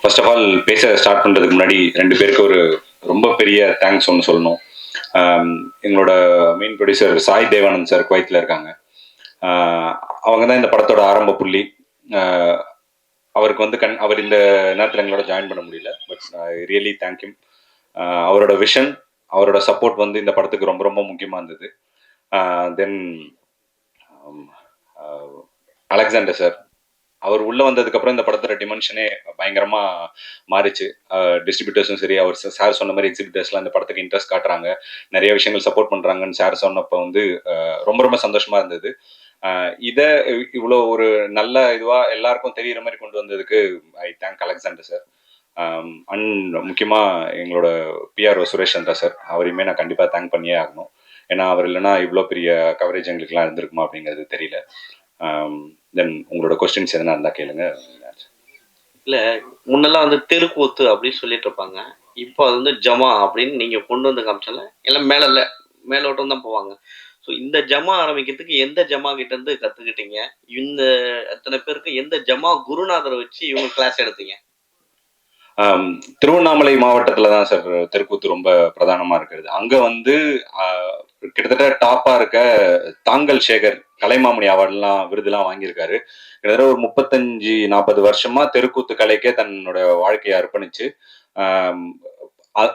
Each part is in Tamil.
ஃபர்ஸ்ட் ஆஃப் ஆல் பேச ஸ்டார்ட் பண்ணுறதுக்கு முன்னாடி ரெண்டு பேருக்கு ஒரு ரொம்ப பெரிய தேங்க்ஸ் ஒன்று சொல்லணும். Um, எங்களோட main producer Sai Devanand sir குவைத்தில் இருக்காங்க. Uh, அவங்க தான் இந்த படத்தோட ஆரம்ப புள்ளி. Uh, அவருக்கு வந்து கண் அவர் இந்த நேரத்தில் எங்களோட ஜாயின் பண்ண முடியல பட் ரியலி தேங்க்யூ அவரோட விஷன் அவரோட சப்போர்ட் வந்து இந்த படத்துக்கு ரொம்ப ரொம்ப முக்கியமாக இருந்தது. தென் அலெக்சாண்டர் சார் அவர் உள்ள வந்ததுக்கு அப்புறம் இந்த படத்தோட டிமென்ஷனே பயங்கரமா மாறிச்சு. டிஸ்ட்ரிபியூட்டர்ஸும் சரி அவர் சார் சொன்ன மாதிரி எக்ஸிபிட்டர்ஸ்லாம் இந்த படத்துக்கு இன்ட்ரெஸ்ட் காட்டுறாங்க. நிறைய விஷயங்கள் சப்போர்ட் பண்றாங்கன்னு சார் சொன்னப்போ வந்து ரொம்ப ரொம்ப சந்தோஷமா இருந்தது. இதை இத இவ்வளோ ஒரு நல்ல இதுவா எல்லாருக்கும் தெரியுற மாதிரி கொண்டு வந்ததுக்கு I thank Alexander sir and முக்கியமா எங்களோட பிஆர்ஓ சுரேஷ் சந்திரா சார் அவரையுமே நான் கண்டிப்பா தேங்க் பண்ணியே ஆகணும். ஏன்னா அவர் இல்லைன்னா இவ்வளோ பெரிய கவரேஜ் எங்களுக்குலாம் இருந்திருக்குமா அப்படிங்கிறது தெரியல. தென் உங்களோட கொஸ்டின்ஸ் எதனா இருந்தா கேளுங்க. இல்ல முன்னெல்லாம் வந்து தெருக்கூத்து அப்படின்னு சொல்லிட்டு இருப்பாங்க. இப்போ அது வந்து ஜமா அப்படின்னு நீங்க கொண்டு வந்து காமிச்சல எல்லாம் மேல இல்ல மேலோட்டம் தான் போவாங்க. ஸோ இந்த ஜமா ஆரம்பிக்கிறதுக்கு எந்த ஜமா கிட்ட இருந்து கத்துக்கிட்டீங்க? இந்த அத்தனை பேருக்கு எந்த ஜமா குருநாதரை வச்சு இவங்க கிளாஸ் எடுத்தீங்க? திருவண்ணாமலை மாவட்டத்துல தான் சார் தெருக்கூத்து ரொம்ப பிரதானமா இருக்கிறது. அங்க வந்து கிட்டத்தட்ட டாப்பா இருக்க தாங்கல் சேகர் கலைமாமணி அவார்ட்லாம் விருதுலாம் வாங்கியிருக்காரு. கிட்டத்தட்ட ஒரு முப்பத்தஞ்சு நாற்பது வருஷமா தெருக்கூத்து கலைக்கே தன்னோட வாழ்க்கையை அர்ப்பணிச்சு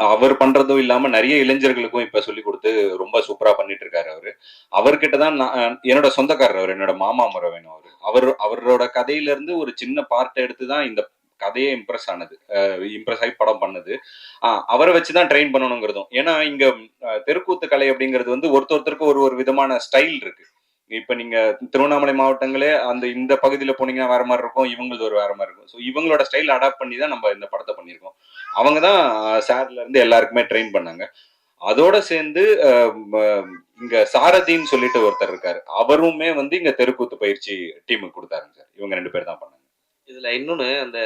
அவர் பண்றதும் இல்லாம நிறைய இளைஞர்களுக்கும் இப்ப சொல்லி கொடுத்து ரொம்ப சூப்பரா பண்ணிட்டு இருக்காரு அவரு. அவர்கிட்ட தான் நான் அஹ், என்னோட சொந்தக்காரர் அவர் என்னோட மாமா முறை வேணும் அவரு. அவர் அவரோட கதையில இருந்து ஒரு சின்ன பார்ட் எடுத்து தான் இந்த கதையே இம்ப்ரெஸ் ஆனது. இம்ப்ரெஸ் ஆகி படம் பண்ணது. ஆஹ் அவரை வச்சுதான் ட்ரெயின் பண்ணணுங்கிறதும். ஏன்னா இங்க தெருக்கூத்து கலை அப்படிங்கிறது வந்து ஒருத்தர் ஒருத்தருக்கு ஒரு ஒரு விதமான ஸ்டைல் இருக்கு. இப்ப நீங்க திருவண்ணாமலை மாவட்டங்களே அந்த இந்த பகுதியில போனீங்கன்னா வேற மாதிரி இருக்கும் இவங்களது ஒரு வேற மாதிரி இருக்கும். ஸோ இவங்களோட ஸ்டைல் அடாப்ட் பண்ணி தான் நம்ம இந்த படத்தை பண்ணியிருக்கோம். அவங்க தான் சார்ல இருந்து எல்லாருக்குமே ட்ரெயின் பண்ணாங்க. அதோட சேர்ந்து இங்க சாரதின்னு சொல்லிட்டு ஒருத்தர் இருக்காரு. அவருமே வந்து இங்க தெருக்கூத்து பயிற்சி டீமுக்கு கொடுத்தாருங்க சார் இவங்க ரெண்டு பேர் தான் பண்ணாங்க. இதுல இன்னொன்னு அந்த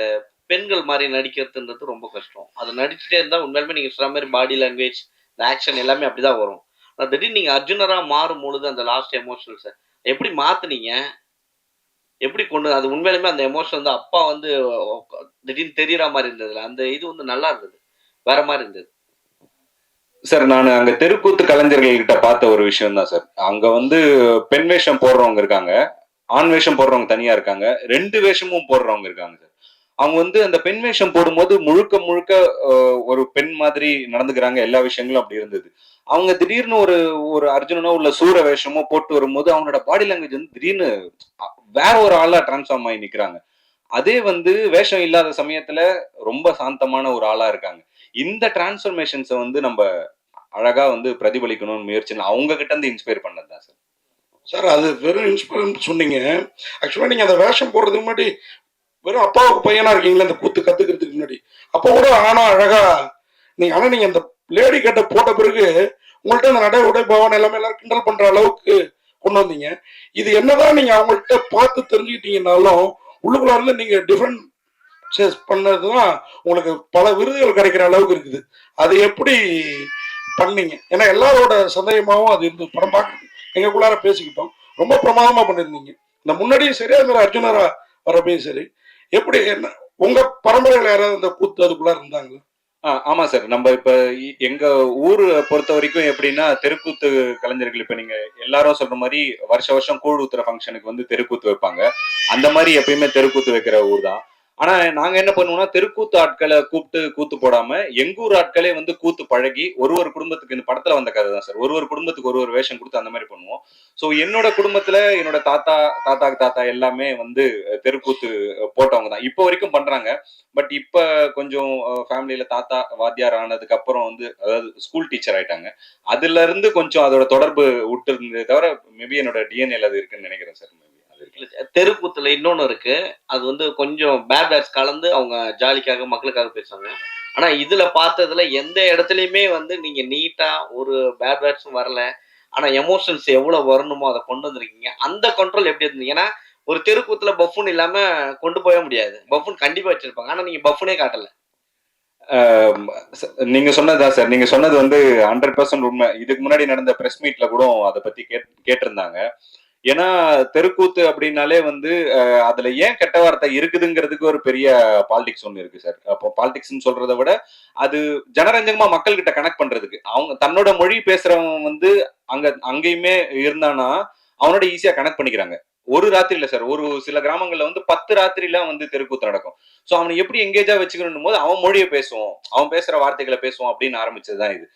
பெண்கள் மாதிரி நடிக்கிறதுன்றது ரொம்ப கஷ்டம். அதை நடிச்சுட்டே இருந்தா உண்மையாலுமே நீங்க சொன்ன மாதிரி பாடி லாங்குவேஜ் ஆக்ஷன் எல்லாமே அப்படிதான் வரும். திடீர்னு நீங்கள் அர்ஜுனராக மாறும் பொழுது அந்த லாஸ்ட் எமோஷனல்ஸ் எப்படி மாற்றுனீங்க எப்படி கொண்டு அது உண்மையிலுமே அந்த எமோஷன் வந்து அப்பா வந்து திடீர்னு தெரியற மாதிரி இருந்ததுல அந்த இது வந்து நல்லா இருந்தது. வேற மாதிரி இருந்தது. சார் நான் அங்க தெருக்கூத்து கலைஞர்கள் கிட்ட பார்த்த ஒரு விஷயம் தான் சார். அங்க வந்து பெண் வேஷம் போடுறவங்க இருக்காங்க ஆண் வேஷம் போடுறவங்க தனியா இருக்காங்க ரெண்டு வேஷமும் போடுறவங்க இருக்காங்க சார். அவங்க வந்து அந்த பெண் வேஷம் போடும்போது முழுக்க முழுக்க ஒரு பெண் மாதிரி நடந்துக்கிறாங்க. எல்லா விஷயங்களும் அப்படி இருந்தது. அவங்க திடீர்னு ஒரு ஒரு அர்ஜுனனோ உள்ள சூர வேஷமோ போட்டு வரும்போது அவங்களோட பாடி லாங்குவேஜ் வந்து திடீர்னு வேற ஒரு ஆளா டிரான்ஸ்ஃபார்ம் ஆகி நிக்கிறாங்க. அதே வந்து வேஷம் இல்லாத சமயத்துல ரொம்ப சாந்தமான ஒரு ஆளா இருக்காங்க. இந்த டிரான்ஸ்ஃபர்மேஷன்ஸை வந்து நம்ம அழகா வந்து பிரதிபலிக்கணும்னு முயற்சி அவங்க கிட்ட இருந்து இன்ஸ்பயர் பண்ணது தான் சார். சார் அது வெறும் இன்ஸ்பயர் சொன்னீங்க. ஆக்சுவலாக நீங்கள் அந்த வேஷம் போடுறதுக்கு முன்னாடி வெறும் அப்பாவுக்கு பையனா இருக்கீங்களா இந்த கூத்து கத்துக்கிறதுக்கு முன்னாடி. அப்போ கூட ஆனா அழகா நீங்க ஆனா நீங்க அந்த லேடி கட்ட போட்ட பிறகு உங்கள்ட்ட அந்த நடை உடை பவன் எல்லாமே எல்லாரும் கிண்டல் பண்ற அளவுக்கு கொண்டு வந்தீங்க. இது என்னதான் நீங்க அவங்கள்ட்ட பார்த்து தெரிஞ்சுக்கிட்டீங்கனாலும் இருந்து நீங்க டிஃப்ரெண்ட் சேஸ் பண்ணதுதான் உங்களுக்கு பல விருதுகள் கிடைக்கிற அளவுக்கு இருக்குது. அது எப்படி பண்ணீங்க? ஏன்னா எல்லாரோட சந்தேகமாகவும் அது இருந்து படம் பார்க்க எங்களுக்குள்ளார பேசிக்கிட்டோம். ரொம்ப பிரமாதமா பண்ணிருந்தீங்க. இந்த முன்னாடியும் சரி அது மாதிரி அர்ஜுனரா வரப்பையும் சரி. எப்படி என்ன உங்க பரம்பரையில யாராவது அந்த கூத்து அதுக்குள்ள இருந்தாங்களா? ஆ, ஆமா சார். நம்ம இப்ப இ- எங்க ஊர் பொறுத்த வரைக்கும் எப்படின்னா தெருக்கூத்து கலைஞர்கள் இப்ப நீங்க எல்லாரும் சொல்ற மாதிரி வருஷ வருஷம் கூழ் ஊத்துற ஃபங்க்ஷனுக்கு வந்து தெருக்கூத்து வைப்பாங்க. அந்த மாதிரி எப்பயுமே தெருக்கூத்து வைக்கிற ஊர் தான். ஆனா நாங்க என்ன பண்ணுவோம்னா தெருக்கூத்து ஆட்களை கூப்பிட்டு கூத்து போடாம எங்கூர் ஆட்களே வந்து கூத்து பழகி ஒரு ஒரு குடும்பத்துக்கு இந்த படத்துல வந்த கதை தான் சார். ஒரு ஒரு குடும்பத்துக்கு ஒரு ஒரு வேஷம் கொடுத்து அந்த மாதிரி பண்ணுவோம். சோ என்னோட குடும்பத்துல என்னோட தாத்தா தாத்தாக்கு தாத்தா எல்லாமே வந்து தெருக்கூத்து போட்டவங்க தான். இப்போ வரைக்கும் பண்றாங்க. பட் இப்ப கொஞ்சம் ஃபேமிலியில தாத்தா வாத்தியார் ஆனதுக்கு அப்புறம் வந்து அதாவது ஸ்கூல் டீச்சர் ஆயிட்டாங்க. அதுல இருந்து கொஞ்சம் அதோட தொடர்பு விட்டு இருந்தது தவிர மேபி என்னோட டிஎன்ஏல அது இருக்குன்னு நினைக்கிறேன் சார். தெருக்கூத்துல இன்னொன்னு இருக்கு. அது வந்து கொஞ்சம் பேட் பேட்ஸ் கலந்து அவங்க ஜாலிக்காக மக்களுக்காக பேசுவாங்க. ஆனா இதுல பார்த்ததுல எந்த இடத்துலயுமே வந்து நீங்க நீட்டா ஒரு பேட் பேட்ஸும் வரல. ஆனா எமோஷன்ஸ் எவ்வளவு வரணுமோ அதை கொண்டு வந்திருக்கீங்க. அந்த கண்ட்ரோல் எப்படி இருந்தீங்க ஏன்னா ஒரு தெருக்கூத்துல பஃபுன் இல்லாம கொண்டு போக முடியாது. பஃபுன் கண்டிப்பா வச்சிருப்பாங்க. ஆனா நீங்க பஃபுனே காட்டல. நீங்க சொன்னதா சார். நீங்க சொன்னது வந்து ஹண்ட்ரட் பர்சன்ட் உண்மை. இதுக்கு முன்னாடி நடந்த பிரஸ் மீட்ல கூட அதை பத்தி கேட் கேட்டிருந்தாங்க. ஏன்னா தெருக்கூத்து அப்படின்னாலே வந்து அதுல ஏன் கெட்ட வார்த்தை இருக்குதுங்கிறதுக்கு ஒரு பெரிய பாலிடிக்ஸ் ஒன்று இருக்கு சார். அப்போ பாலிடிக்ஸ்னு சொல்றத விட அது ஜனரஞ்சகமா மக்கள் கிட்ட கனெக்ட் பண்றதுக்கு. அவங்க தன்னோட மொழி பேசுறவன் வந்து அங்க அங்கேயுமே இருந்தானா அவனோட ஈஸியா கனெக்ட் பண்ணிக்கிறாங்க. ஒரு ராத்திரி சார் ஒரு சில கிராமங்கள்ல வந்து பத்து ராத்திரில வந்து தெருக்கூத்து நடக்கும். சோ அவனை எப்படி எங்கேஜா வச்சுக்கணும் போது அவன் மொழியை பேசுவோம் அவன் பேசுற வார்த்தைகளை பேசுவோம் அப்படின்னு ஆரம்பிச்சதுதான் இது.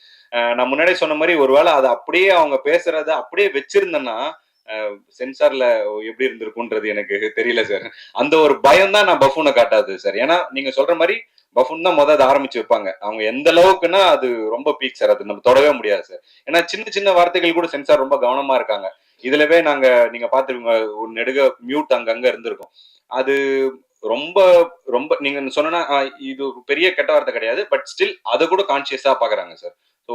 நான் முன்னாடி சொன்ன மாதிரி ஒருவேளை அதை அப்படியே அவங்க பேசுறத அப்படியே வச்சிருந்தேன்னா சென்சார்ல எப்படி இருந்திருக்கும்ன்றது எனக்கு தெரியல சார் அந்த ஒரு பயம் தான் நான் பஃபூனை காட்டாது சார் ஏன்னா நீங்க சொல்ற மாதிரி பஃபூன் தான் முதல் அதை ஆரம்பிச்சு வைப்பாங்க. அவங்க எந்த அளவுக்குன்னா அது ரொம்ப பீக் சார் அது நம்ம தொடவே முடியாது சார் ஏன்னா சின்ன சின்ன வார்த்தைகள் கூட சென்சார் ரொம்ப கவனமா இருக்காங்க. இதுலவே நாங்க நீங்க பாத்துருவீங்க ஒரு நெடுக மியூட் அங்கங்க இருந்திருக்கும். அது ரொம்ப ரொம்ப நீங்க சொன்னா இது ஒரு பெரிய கெட்ட வார்த்தை கிடையாது பட் ஸ்டில் அதை கூட கான்சியஸா பாக்குறாங்க சார் ஸோ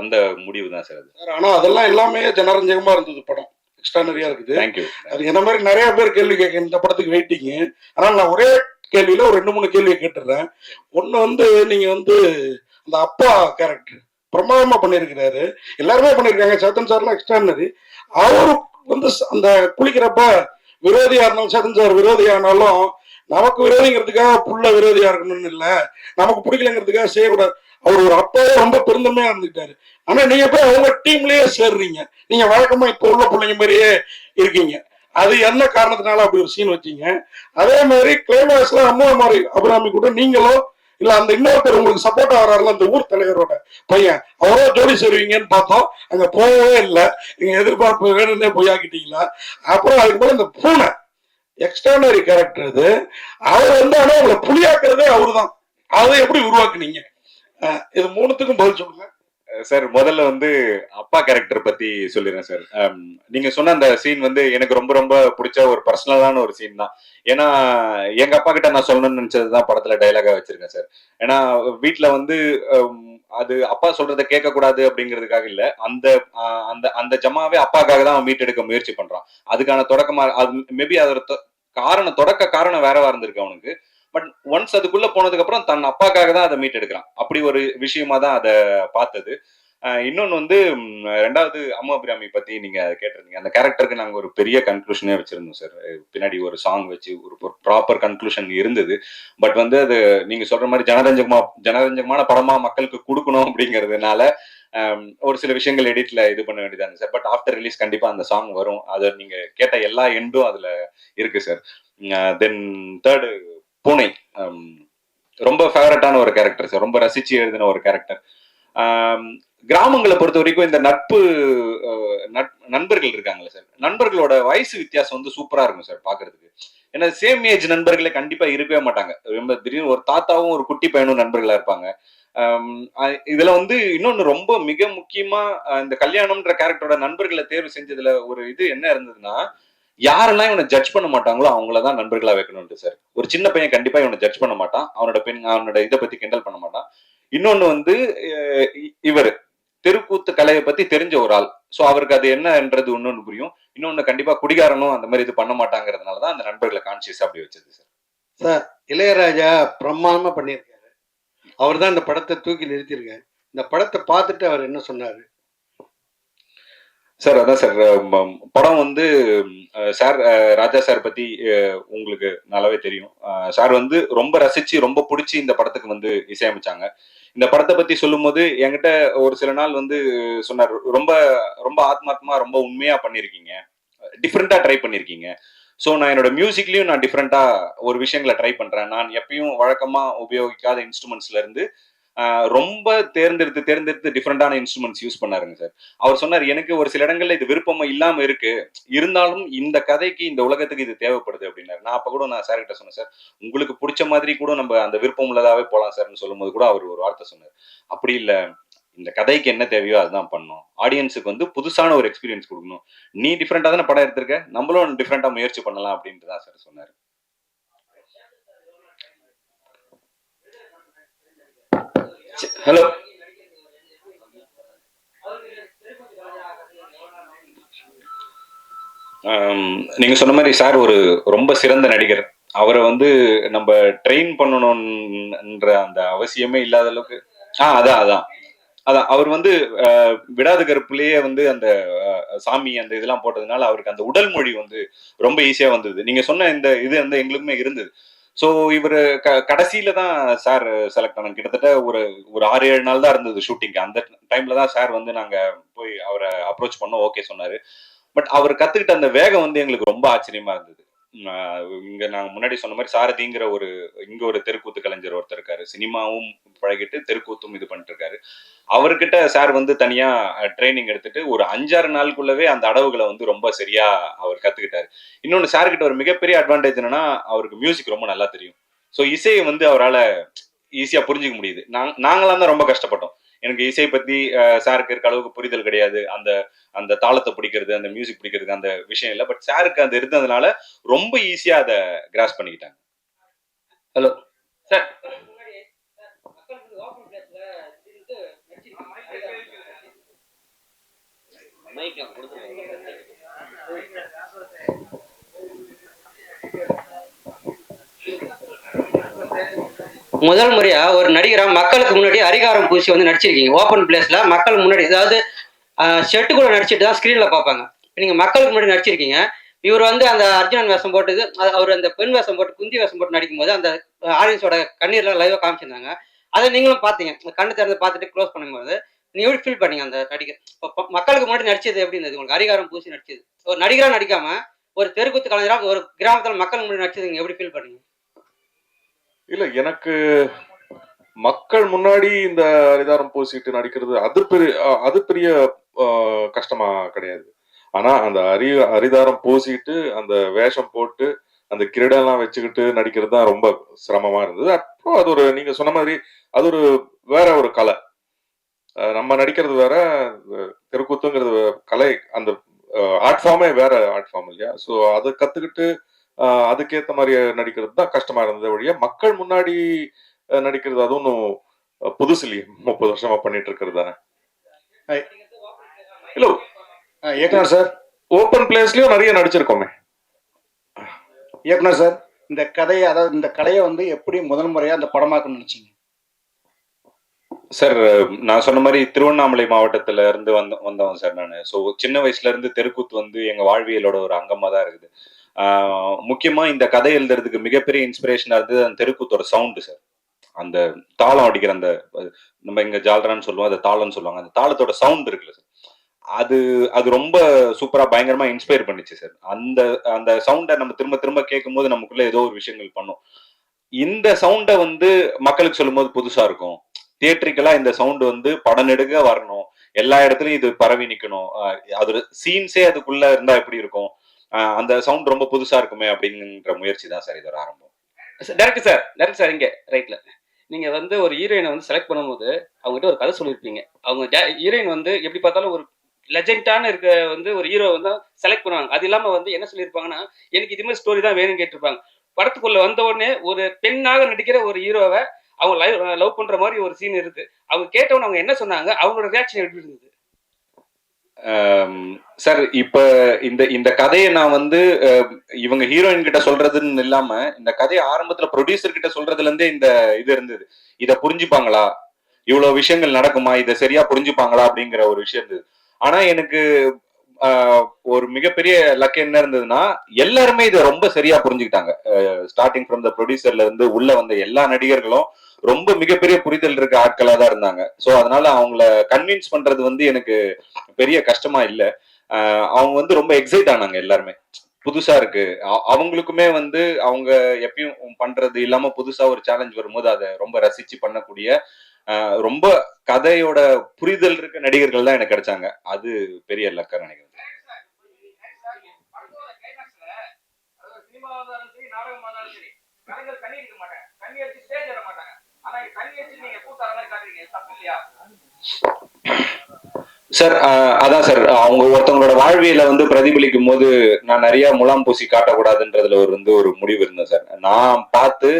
அந்த முடிவு தான் சார் அது ஆனா அதெல்லாம் எல்லாமே ஜனரஞ்சகமா இருந்தது படம். எக்ஸ்ட்ரானரியா இருக்குது. தேங்க்யூ அது என்ன மாதிரி நிறைய பேர் கேள்வி கேட்க இந்த படத்துக்கு வெயிட்டிங்க ஆனால் நான் ஒரே கேள்வியில ஒரு ரெண்டு மூணு கேள்வி கேட்டுடுறேன். ஒண்ணு வந்து நீங்க வந்து அந்த அப்பா கேரக்டர் பிரமாதமா பண்ணியிருக்கிறாரு. எல்லாருமே பண்ணியிருக்காங்க. சேத்தன் சார்லாம் எக்ஸ்ட்ரானரி அவரு வந்து அந்த குளிக்கிறப்ப விரோதியா இருந்தாலும் சேத்தன் சார் விரோதியானாலும் நமக்கு விரோதிங்கிறதுக்காக புள்ள விரோதியா இருக்கணும்னு இல்ல. நமக்கு பிடிக்கலங்கிறதுக்காக செய்யக்கூடாது. அவர் ஒரு அப்பாவே ரொம்ப பெருந்தமையா இருந்துட்டாரு ஆனா நீங்க போய் அவங்க டீம்லயே சேர்றீங்க. நீங்க வழக்கமா இப்ப உள்ள பிள்ளைங்க மாதிரியே இருக்கீங்க. அது என்ன காரணத்தினால அப்படி ஒரு சீன் வச்சீங்க? அதே மாதிரி கிளைமாக்ஸ்ல அம்மா மாதிரி அபிராமி கூட நீங்களோ இல்ல அந்த இன்னொருத்தர் உங்களுக்கு சப்போர்ட் ஆகிறாருல அந்த ஊர் தலைவரோட பையன் அவரோ ஜோடி சேருவீங்கன்னு பார்த்தோம். அங்க போகவே இல்லை. நீங்க எதிர்பார்ப்பு வேணும்னே பொய்யாக்கிட்டீங்களா அப்புறம் அதுக்கு மேல இந்த பூனை எக்ஸ்ட்ரானரி கேரக்டர் அது அவர் வந்து ஆனா உங்களை புலியாக்குறதே அவர்தான். அதை எப்படி உருவாக்குனீங்க? இது மூணுத்துக்கும் பதில் சொல்லுங்க. சார் முதல்ல வந்து அப்பா கேரக்டர் பத்தி சொல்லிடுறேன் சார். நீங்க சொன்ன அந்த சீன் வந்து எனக்கு ரொம்ப ரொம்ப பிடிச்ச ஒரு பர்சனலான ஒரு சீன் தான். ஏன்னா எங்க அப்பா கிட்ட நான் சொல்லணும்னு நினைச்சதுதான் படத்துல டைலாகா வச்சிருக்கேன் சார். ஏன்னா வீட்டுல வந்து அது அப்பா சொல்றதை கேட்க கூடாது அப்படிங்கிறதுக்காக இல்ல. அந்த அந்த அந்த ஜமாவே அப்பாக்காக தான் அவன் மீட்டெடுக்க முயற்சி பண்றான். அதுக்கான தொடக்கமா அது மேபி அதோட காரணம் தொடக்க காரணம் வேறவா இருந்திருக்கு அவனுக்கு. பட் ஒன்ஸ் அதுக்குள்ள போனதுக்கு அப்புறம் தன் அப்பாக்காக தான் அதை மீட்டெடுக்கிறான். அப்படி ஒரு விஷயமா தான் அதை பார்த்தது. இன்னொன்று இன்னொன்னு வந்து ரெண்டாவது அம்மா பிராமி பத்தி நீங்க கேட்டிருந்தீங்க. அந்த கேரக்டருக்கு நாங்க ஒரு பெரிய கன்க்ளூஷனே வச்சிருந்தோம் சார் பின்னாடி ஒரு சாங் வச்சு ஒரு ப்ராப்பர் கன்க்ளூஷன் இருந்தது. பட் வந்து அது நீங்க சொல்ற மாதிரி ஜனரஞ்சகமா ஜனரஞ்சகமான படமா மக்களுக்கு கொடுக்கணும் அப்படிங்கிறதுனால ஒரு சில விஷயங்கள் எடிட்ல இது பண்ண வேண்டியதா சார் பட் ஆஃப்டர் ரிலீஸ் கண்டிப்பா அந்த சாங் வரும். அதை நீங்க கேட்ட எல்லா எண்டும் அதுல இருக்கு சார் தென் தேர்டு பூனை. ரொம்ப ஃபேவரட்டான ஒரு கேரக்டர் சார் ரொம்ப ரசிச்சு எழுதின ஒரு கேரக்டர் கிராமங்களை பொறுத்த வரைக்கும் இந்த நட்பு நட்- நண்பர்கள் இருக்காங்களே சார். நண்பர்களோட வயசு வித்தியாசம் வந்து சூப்பரா இருக்கும் சார் பாக்குறதுக்கு. ஏன்னா சேம் ஏஜ் நண்பர்களே கண்டிப்பா இருக்கவே மாட்டாங்க. ரொம்ப திடீர்னு ஒரு தாத்தாவும் ஒரு குட்டி பையனும் நண்பர்களா இருப்பாங்க. இதுல வந்து இன்னொன்னு ரொம்ப மிக முக்கியமா இந்த கல்யாணம்ன்ற கேரக்டரோட நண்பர்களை தேர்வு செஞ்சதுல ஒரு இது என்ன இருந்ததுன்னா யாரெல்லாம் இவனை ஜட்ஜ் பண்ண மாட்டாங்களோ அவங்களதான் நண்பர்களா வைக்கணும்ட்டு சார். ஒரு சின்ன பையன் கண்டிப்பா இவனை ஜட்ஜ் பண்ண மாட்டான். அவனோட பெண் அவனோட இதை பத்தி கிண்டல் பண்ண மாட்டான். இன்னொன்னு வந்து இவர். தெருக்கூத்து கலையை பத்தி தெரிஞ்ச ஒரு ஆள். சோ அவருக்கு அது என்னன்றது இன்னொன்னு புரியும். இன்னொன்னு கண்டிப்பா குடிகாரனும் அந்த மாதிரி இது பண்ண மாட்டாங்கிறதுனாலதான் அந்த நண்பர்களை கான்சியஸ் அப்படி வச்சது சார். சார் இளையராஜா பிரம்மாண்டமா பண்ணியிருக்காரு. அவர் தான் இந்த படத்தை தூக்கி நிறுத்தியிருக்காரு. இந்த படத்தை பார்த்துட்டு அவர் என்ன சொன்னாரு? சார் அதான் சார் படம் வந்து சார் ராஜா சார் பத்தி உங்களுக்கு நல்லாவே தெரியும். சார் வந்து ரொம்ப ரசிச்சு ரொம்ப பிடிச்சி இந்த படத்துக்கு வந்து இசையமைச்சாங்க. இந்த படத்தை பத்தி சொல்லும்போது என்கிட்ட ஒரு சில நாள் வந்து சொன்னார் ரொம்ப ரொம்ப ஆத்மாத்மா ரொம்ப உண்மையா பண்ணியிருக்கீங்க டிஃப்ரெண்டா ட்ரை பண்ணியிருக்கீங்க ஸோ நான் என்னோட மியூசிக்லயும் நான் டிஃப்ரெண்டா ஒரு விஷயங்களை ட்ரை பண்றேன். நான் எப்பயும் வழக்கமா உபயோகிக்காத இன்ஸ்ட்ருமெண்ட்ஸ்ல இருந்து ரொம்ப தேர்ந்தெடுத்து தேர்ந்தெடுத்து டிஃப்ரெண்டான இன்ஸ்ட்ருமெண்ட்ஸ் யூஸ் பண்ணாருங்க சார். அவர் சொன்னார் எனக்கு ஒரு சில இடங்கள்ல இது விருப்பமா இல்லாம இருக்கு. இருந்தாலும் இந்த கதைக்கு இந்த உலகத்துக்கு இது தேவைப்படுது அப்படின்னாரு. நான் அப்ப கூட நான் சார் கிட்ட சொன்னேன் சார் உங்களுக்கு பிடிச்ச மாதிரி கூட நம்ம அந்த விருப்பம் உள்ளதாவே போலாம் சார்னு சொல்லும்போது கூட அவர் ஒரு வார்த்தை சொன்னார். அப்படி இல்ல இந்த கதைக்கு என்ன தேவையோ அதுதான் பண்ணும் ஆடியன்ஸுக்கு வந்து புதுசான ஒரு எக்ஸ்பீரியன்ஸ் கொடுக்கணும். நீ டிஃப்ரெண்டா தானே படம் எடுத்திருக்க? நம்மளும் டிஃப்ரெண்டா முயற்சி பண்ணலாம் அப்படின்ட்டு தான் சார் சொன்னாரு. ஹலோ நீங்க சொன்ன மாதிரி சார் ஒரு ரொம்ப சிறந்த நடிகர். அவரை வந்து நம்ம ட்ரெயின் பண்ணணும்ன்ற அந்த அவசியமே இல்லாத அளவுக்கு. ஆ அதான் அதான். அதான் அவர் வந்து அஹ், விடாது கருப்புலயே வந்து அந்த சாமி அந்த இதெல்லாம் போட்டதுனால அவருக்கு அந்த உடல் மொழி வந்து ரொம்ப ஈஸியா வந்தது. நீங்க சொன்ன இந்த இது வந்து எங்களுக்குமே இருந்தது. ஸோ இவர் க கடைசியில தான் சார் செலக்ட் ஆனாங்க கிட்டத்தட்ட ஒரு ஒரு ஆறு ஏழு நாள் தான் இருந்தது ஷூட்டிங் அந்த டைம்ல தான் சார் வந்து நாங்க போய் அவரை அப்ரோச் பண்ணோம். ஓகே சொன்னாரு. பட் அவர் கத்துக்கிட்ட அந்த வேகம் வந்து எங்களுக்கு ரொம்ப ஆச்சரியமா இருந்தது. இங்க நாங்க முன்னாடி சொன்ன மாதிரி சாரதிங்கிற ஒரு இங்க ஒரு தெருக்கூத்து கலைஞர் ஒருத்தர் இருக்காரு. சினிமாவும் பழகிட்டு தெருக்கூத்தும் இது பண்ணிட்டு இருக்காரு அவர்கிட்ட சார் வந்து தனியா ட்ரைனிங் எடுத்துட்டு ஒரு அஞ்சாறு நாளுக்குள்ளவே அந்த அடவுகளை வந்து ரொம்ப சரியா அவர் கத்துக்கிட்டாரு. இன்னொன்னு சார்கிட்ட ஒரு மிகப்பெரிய அட்வான்டேஜ் என்னன்னா அவருக்கு மியூசிக் ரொம்ப நல்லா தெரியும். ஸோ இசையை வந்து அவரால் ஈஸியா புரிஞ்சுக்க முடியுது. நாங்க நாங்களாம் தான் ரொம்ப கஷ்டப்பட்டோம். எனக்கு இசை பத்தி சாருக்கு இருக்க அளவுக்கு புரிதல் கிடையாது. அந்த அந்த தாளத்தை பிடிக்கிறது அந்த மியூசிக் பிடிக்கிறது அந்த விஷயம் இல்லை. பட் சாருக்கு அது இருந்ததுனால ரொம்ப ஈஸியா அதை கிராஸ் பண்ணிக்கிட்டாங்க. ஹலோ சார் முதல் முறையா ஒரு நடிகரா மக்களுக்கு முன்னாடி அரிகாரம் பூசி வந்து நடிச்சிருக்கீங்க. ஓப்பன் பிளேஸ்ல மக்கள் முன்னாடி அதாவது கூட நடிச்சிட்டு தான் ஸ்க்ரீன்ல பார்ப்பாங்க. நீங்க மக்களுக்கு முன்னாடி நடிச்சிருக்கீங்க. இவர் வந்து அந்த அர்ஜுனன் வேஷம் போட்டது அவர் அந்த பெண் வேஷம் போட்டு குந்தி வேஷம் போட்டு நடிக்கும் போது அந்த ஆடியன்ஸோட கண்ணீர்லாம் லைவா காமிச்சிருந்தாங்க. அதை நீங்களும் பார்த்தீங்க. அந்த கண்ணு திறந்து பார்த்துட்டு க்ளோஸ் பண்ணும்போது நீ எப்படி ஃபீல் பண்ணீங்க அந்த நடிகர்? மக்களுக்கு முன்னாடி நடிச்சது எப்படி இருந்தது? உங்களுக்கு அரிகாரம் பூசி நடிச்சது. ஒரு நடிகரா நடிக்காம ஒரு தெருக்குத்து கலைஞரா ஒரு கிராமத்துல மக்களுக்கு முன்னாடி நடிச்சது நீங்கள் எப்படி ஃபீல் பண்ணீங்க? இல்ல எனக்கு மக்கள் முன்னாடி இந்த அரிதாரம் பூசிட்டு நடிக்கிறது அது பெரிய அது பெரிய கஷ்டமா கிடையாது. ஆனா அந்த அரி அரிதாரம் பூசிட்டு அந்த வேஷம் போட்டு அந்த கிரீடெல்லாம் வச்சுக்கிட்டு நடிக்கிறது தான் ரொம்ப சிரமமா இருந்தது. அப்புறம் அது ஒரு நீங்க சொன்ன மாதிரி அது ஒரு வேற ஒரு கலை. நம்ம நடிக்கிறது வேற தெருக்கூத்துங்கிறது கலை அந்த ஆர்ட் ஃபார்மே வேற ஆர்ட் ஃபார்ம் இல்லையா? ஸோ அதை கத்துக்கிட்டு ஆஹ் அதுக்கேத்த மாதிரி நடிக்கிறது தான் கஷ்டமா இருந்தது ஒழிய மக்கள் முன்னாடி நடிக்கிறது அது ஒன்றும் புதுசு இல்லையே. முப்பது வருஷமா பண்ணிட்டு இருக்கிறது தானே. ஆ, இயக்குனர் சார் ஓப்பன் பிளேஸ்லயும் நிறைய நடிச்சிருக்கோமே. இயக்குனர் சார் இந்த கதையை அதாவது இந்த கலையை வந்து எப்படி முதல் முறையா அந்த படமாக்கணும்னு நினைச்சீங்க? சார் நான் சொன்ன மாதிரி திருவண்ணாமலை மாவட்டத்துல இருந்து வந்த வந்தவன் சார் நான். ஸோ சின்ன வயசுல இருந்து தெருக்கூத்து வந்து எங்க வாழ்வியலோட ஒரு அங்கமா தான் இருக்குது. முக்கியமா இந்த கதை எழுதுறதுக்கு மிகப்பெரிய இன்ஸ்பிரேஷனா இருந்தது அந்த தெருக்கூத்தோட சவுண்டு சார் அந்த தாளம் அடிக்கிற அந்த நம்ம இங்க ஜால்ரான்னு சொல்லுவோம் அந்த தாளம்னு சொல்லுவாங்க. அந்த தாளத்தோட சவுண்ட் இருக்குல்ல சார் அது அது ரொம்ப சூப்பரா பயங்கரமா இன்ஸ்பயர் பண்ணிச்சு சார் அந்த அந்த சவுண்டை நம்ம திரும்ப திரும்ப கேட்கும் போது நமக்குள்ள ஏதோ ஒரு விஷயங்கள் பண்ணும். இந்த சவுண்டை வந்து மக்களுக்கு சொல்லும்போது புதுசா இருக்கும். தியேட்ரிக்கலா இந்த சவுண்ட் வந்து படம் எடுக்க வரணும். எல்லா இடத்துலயும் இது பரவி நிக்கணும். அதோட அது சீன்ஸே அதுக்குள்ள இருந்தா எப்படி இருக்கும்? அந்த சவுண்ட் ரொம்ப புதுசா இருக்குமே அப்படிங்கிற முயற்சி தான் சார் இதோட ஆரம்பம். டேரக்டர் சார் டேரக்டர் சார் இங்க ரைட்ல நீங்க வந்து ஒரு ஹீரோயினை வந்து செலக்ட் பண்ணும்போது அவங்ககிட்ட ஒரு கதை சொல்லியிருப்பீங்க அவங்க ஹீரோயின் வந்து எப்படி பார்த்தாலும் ஒரு லெஜெண்டான இருக்க வந்து ஒரு ஹீரோ வந்து செலக்ட் பண்ணுவாங்க. அது இல்லாம வந்து என்ன சொல்லியிருப்பாங்கன்னா எனக்கு இது மாதிரி ஸ்டோரி தான் வேணும்னு கேட்டிருப்பாங்க. படத்துக்குள்ள வந்த உடனே ஒரு பெண்ணாக நடிக்கிற ஒரு ஹீரோவை அவங்க லவ் லவ் பண்ற மாதிரி ஒரு சீன் இருக்கு. அவங்க கேட்டவன அவங்க என்ன சொன்னாங்க? அவங்களோட ரியாக்ஷன் எப்படி இருந்தது? சார் இப்ப இந்த இந்த கதையை நான் வந்து இவங்க ஹீரோயின் கிட்ட சொல்றதுன்னு இல்லாம இந்த கதையை ஆரம்பத்துல ப்ரொடியூசர் கிட்ட சொல்றதுல இருந்தே இந்த இது இருந்தது. இத புரிஞ்சுப்பாங்களா? இவ்வளவு விஷயங்கள் நடக்குமா? இதை சரியா புரிஞ்சுப்பாங்களா? அப்படிங்கிற ஒரு விஷயம் இருந்தது. ஆனா எனக்கு ஒரு மிகப்பெரிய லக் என்ன இருந்ததுன்னா எல்லாருமே இதை ரொம்ப சரியா புரிஞ்சுக்கிட்டாங்க. ஸ்டார்டிங் ஃப்ரம் த ப்ரொடியூசர்ல இருந்து உள்ள வந்த எல்லா நடிகர்களும் ரொம்ப மிகப்பெரிய புரிதல் இருக்க ஆட்களா தான் இருந்தாங்க. ஸோ அதனால அவங்கள கன்வின்ஸ் பண்றது வந்து எனக்கு பெரிய கஷ்டமா இல்லை. அவங்க வந்து ரொம்ப எக்ஸைட் ஆனாங்க எல்லாருமே. புதுசா இருக்கு. அவங்களுக்குமே வந்து அவங்க எப்பயும் பண்றது இல்லாம புதுசா ஒரு சேலஞ்ச் வரும்போது அதை ரொம்ப ரசிச்சு பண்ணக்கூடிய ரொம்ப கதையோட புரிதல் இருக்க நடிகர்கள் தான் எனக்கு கிடைச்சாங்க. அது பெரிய லக்கா நினைக்கிறேன். மாட்டாங்க. சார் அதான் சார். அவங்க ஒருத்தவங்களோட வாழ்வியல வந்து பிரதிபலிக்கும் போது நான் நிறைய முலாம் பூசி காட்டக்கூடாதுன்றதுல ஒரு வந்து ஒரு முடிவு இருந்தேன் சார். நான் பார்த்து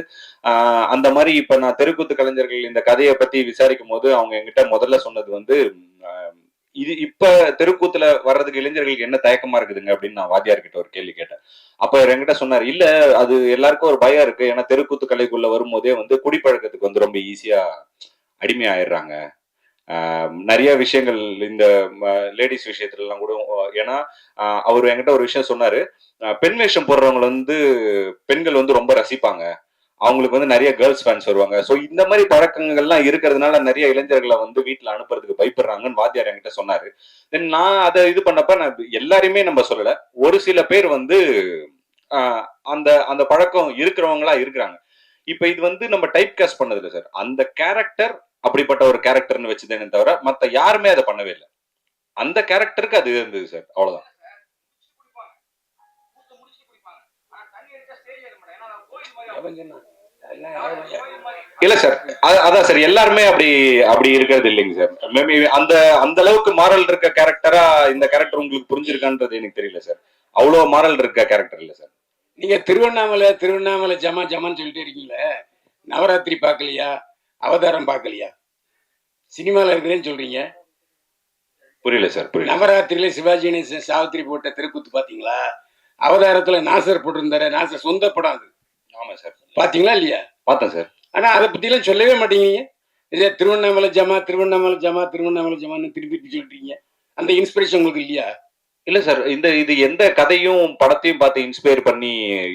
ஆஹ் அந்த மாதிரி இப்ப நான் தெருக்கூத்து கலைஞர்கள் இந்த கதையை பத்தி விசாரிக்கும் போது அவங்க என்கிட்ட முதல்ல சொன்னது வந்து இது இப்ப தெருக்கூத்துல வர்றதுக்கு இளைஞர்களுக்கு என்ன தயக்கமா இருக்குதுங்க அப்படின்னு நான் வாத்தியார் கிட்ட ஒரு கேள்வி கேட்டேன். அப்ப அவர் என்கிட்ட சொன்னார் இல்ல அது எல்லாருக்கும் ஒரு பயம் இருக்கு. ஏன்னா தெருக்கூத்து கலைக்குள்ள வரும்போதே வந்து குடிப்பழக்கத்துக்கு வந்து ரொம்ப ஈஸியா அடிமை ஆயிடுறாங்க நிறைய விஷயங்கள் இந்த லேடிஸ் விஷயத்துல எல்லாம் கூட ஏன்னா அவர் என்கிட்ட ஒரு விஷயம் சொன்னாரு. பெண் வேஷம் போடுறவங்களை வந்து பெண்கள் வந்து ரொம்ப ரசிப்பாங்க. அவங்களுக்கு வந்து நிறைய கேர்ள்ஸ் ஃபேன்ஸ் வருவாங்க. ஸோ இந்த மாதிரி பழக்கங்கள்லாம் இருக்கிறதுனால நிறைய இளைஞர்களை வந்து வீட்டில் அனுப்புறதுக்கு பயப்படுறாங்கன்னு வாத்தியார் என்கிட்ட சொன்னாரு. தென் நான் அதை இது பண்ணப்ப நான் எல்லாரையுமே நம்ம சொல்லல. ஒரு சில பேர் வந்து அந்த அந்த பழக்கம் இருக்கிறவங்களா இருக்கிறாங்க. இப்போ இது வந்து நம்ம டைப் காஸ்ட் பண்ணது இல்லை சார் அந்த கேரக்டர் அப்படிப்பட்ட ஒரு கேரக்டர்னு வச்சுதேனே தவிர மற்ற யாருமே அதை பண்ணவே இல்லை. அந்த கேரக்டருக்கு அது இருந்தது சார் அவ்வளவுதான். இல்ல சார் அதான் சார் எல்லாருமே அப்படி அப்படி இருக்கிறது இல்லைங்க சார் மேபி அந்த அந்த அளவுக்கு மாரல் இருக்க கேரக்டரா இந்த கேரக்டர் உங்களுக்கு புரிஞ்சிருக்கான்றது எனக்கு தெரியல சார் அவ்வளவு மாரல் இருக்க கேரக்டர் இல்ல சார் நீங்க திருவண்ணாமலை திருவண்ணாமலை ஜமா ஜமான்னு சொல்லிட்டு இருக்கீங்களே? நவராத்திரி பார்க்கலையா? அவதாரம் பார்க்கலையா? சினிமால இருக்கிறேன்னு சொல்றீங்க. புரியல சார் புரியல. நவராத்திரியில சிவாஜி கணேசன் சாவித்திரி போட்ட தெருக்கூத்து பாத்தீங்களா? அவதாரத்துல நாசர் போட்டிருந்தாரு. நாசர் சொந்த படம் அது. ஆமா சார். பாத்தீங்களா இல்லையா? பார்த்தேன் சார். ஆனா அதை பத்திலாம் சொல்லவே மாட்டேங்கிறீங்க இதே திருவண்ணாமலை ஜமா திருவண்ணாமலை ஜமா திருவண்ணாமலை ஜமான்னு திருப்பி திருப்பி சொல்றீங்க. அந்த இன்ஸ்பிரேஷன் உங்களுக்கு இல்லையா? இல்ல சார் இந்த இது எந்த கதையும் படத்தையும் பார்த்து இன்ஸ்பயர் பண்ணி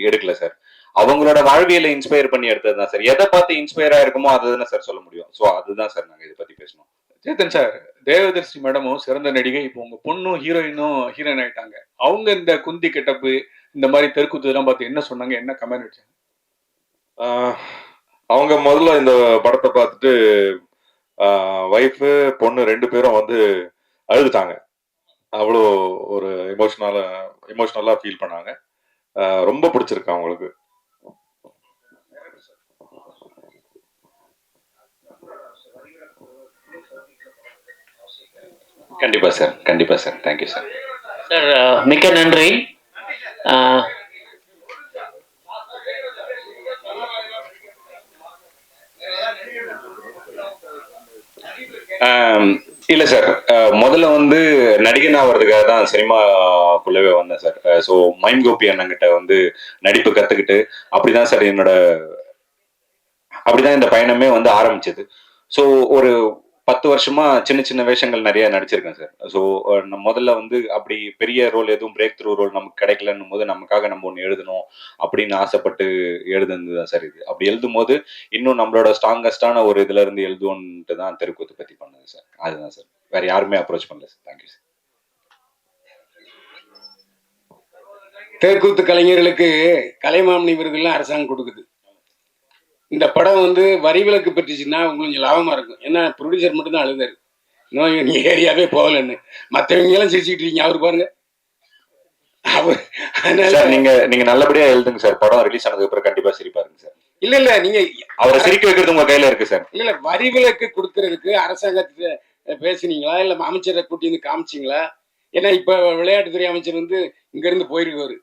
எடுக்கல சார். அவங்களோட வாழ்வியலை இன்ஸ்பயர் பண்ணி எடுத்தது தான் சார். எதை பார்த்து இன்ஸ்பயர் ஆயிருக்குமோ அதை தானே சார் சொல்ல முடியும். ஸோ அதுதான் சார் நாங்க இதை பத்தி பேசணும். சேத்தன் சார் தேவதர்ஷி மேடமும் சிறந்த நடிகை. இப்போ உங்க பொண்ணும் ஹீரோயினும் ஹீரோயின் ஆயிட்டாங்க. அவங்க இந்த குந்தி கெட்டப்பு இந்த மாதிரி தெருக்கூத்து எல்லாம் பார்த்து என்ன சொன்னாங்க? என்ன கமெண்ட் வச்சாங்க ஆஹ் அவங்க முதல்ல இந்த படத்தை பார்த்துட்டு ஒய்ஃபு பொண்ணு ரெண்டு பேரும் வந்து அழுதுட்டாங்க. அவ்வளோ ஒரு எமோஷனலா எமோஷனலாக ஃபீல் பண்ணாங்க. ரொம்ப பிடிச்சிருக்கு அவங்களுக்கு. கண்டிப்பா சார் கண்டிப்பா சார் தேங்க்யூ சார் சார் மிக்க நன்றி. இல்ல சார் முதல்ல வந்து நடிகன் ஆகிறதுக்காக தான் சினிமாக்குள்ளவே வந்தேன் சார் ஸோ மைம் கோபி அண்ணங்கிட்ட வந்து நடிப்பு கத்துக்கிட்டு அப்படிதான் சார் என்னோட அப்படிதான் இந்த பயணமே வந்து ஆரம்பிச்சது. ஸோ ஒரு பத்து வருஷமா சின்ன சின்ன வேஷங்கள் நிறைய நடிச்சிருக்கேன் சார். ஸோ முதல்ல வந்து அப்படி பெரிய ரோல் எதுவும் பிரேக் த்ரூ ரோல் நமக்கு கிடைக்கலன்னும் போது நமக்காக நம்ம ஒன்று எழுதணும் அப்படின்னு ஆசைப்பட்டு எழுதுனது தான் சார் இது. அப்படி எழுதும் போது இன்னும் நம்மளோட ஸ்ட்ராங்கஸ்டான ஒரு இதுல இருந்து எழுதுவோன்ட்டு தான் தெருக்கூத்து பத்தி பண்ணது சார். அதுதான் சார். வேற யாருமே அப்ரோச் பண்ணல சார். Thank you sir. தெருக்கூத்து கலைஞர்களுக்கு கலைமாமணி விருதுலாம் அரசாங்கம் கொடுக்குது. இந்த படம் வந்து வரி விலக்கு பெற்றுச்சுன்னா உங்களுக்கு கொஞ்சம் லாபமா இருக்கும். ஏன்னா ப்ரொடியூசர் மட்டும் தான் அழுதாரு நோய் நீ ஏரியாவே போகலன்னு. மற்றவங்க எல்லாம் சிரிச்சுக்கிட்டு இருக்கீங்க. அவர் பாருங்க. அவர் அதனால சார் நீங்க நீங்க நல்லபடியா எழுதுங்க சார். படம் ரிலீஸ் ஆனதுக்கு அப்புறம் கண்டிப்பா சிரிப்பாருங்க சார். இல்ல இல்ல. நீங்க அவரை சிரிக்க வைக்கிறது உங்க கையில இருக்கு சார். இல்ல இல்ல. வரி விலக்கு கொடுக்கறதுக்கு அரசாங்கத்துல பேசுனீங்களா? இல்ல அமைச்சரை கூட்டி வந்து காமிச்சீங்களா? ஏன்னா இப்ப விளையாட்டுத்துறை அமைச்சர் வந்து இங்க இருந்து போயிருக்காரு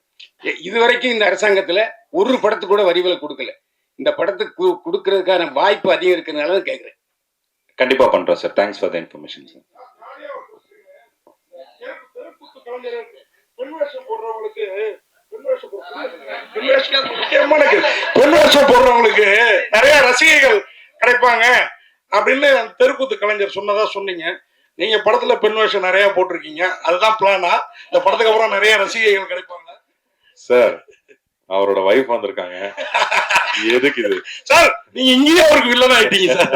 இது வரைக்கும் இந்த அரசாங்கத்துல ஒரு படத்துக்கு கூட வரி விலக்கு கொடுக்கல. இந்த படத்துக்கு கு- கொடுக்கறதுக்கான வாய்ப்பு அதிகம் இருக்கிறதுனால தான் கேக்குறேன். கண்டிப்பா பண்றோம் sir thanks for the information sir. பெண் வேஷம் போடுறவங்களுக்கு நிறைய ரசிகைகள் கிடைப்பாங்க. அப்படின்னு தெருக்கூத்து கலைஞர் சொன்னதா சொன்னீங்க. நீங்க படத்துல பெண் வேஷம் நிறைய போட்டிருக்கீங்க. அதுதான் பிளானா இந்த படத்துக்கு அப்புறம் நிறைய ரசிகைகள் கிடைப்பாங்க. சார் அவரோட வைஃப் வந்திருக்காங்க. எதுக்கு இது? சார் நீங்க இங்கேயே அவருக்கு வில்லன் ஆயிட்டீங்க சார்.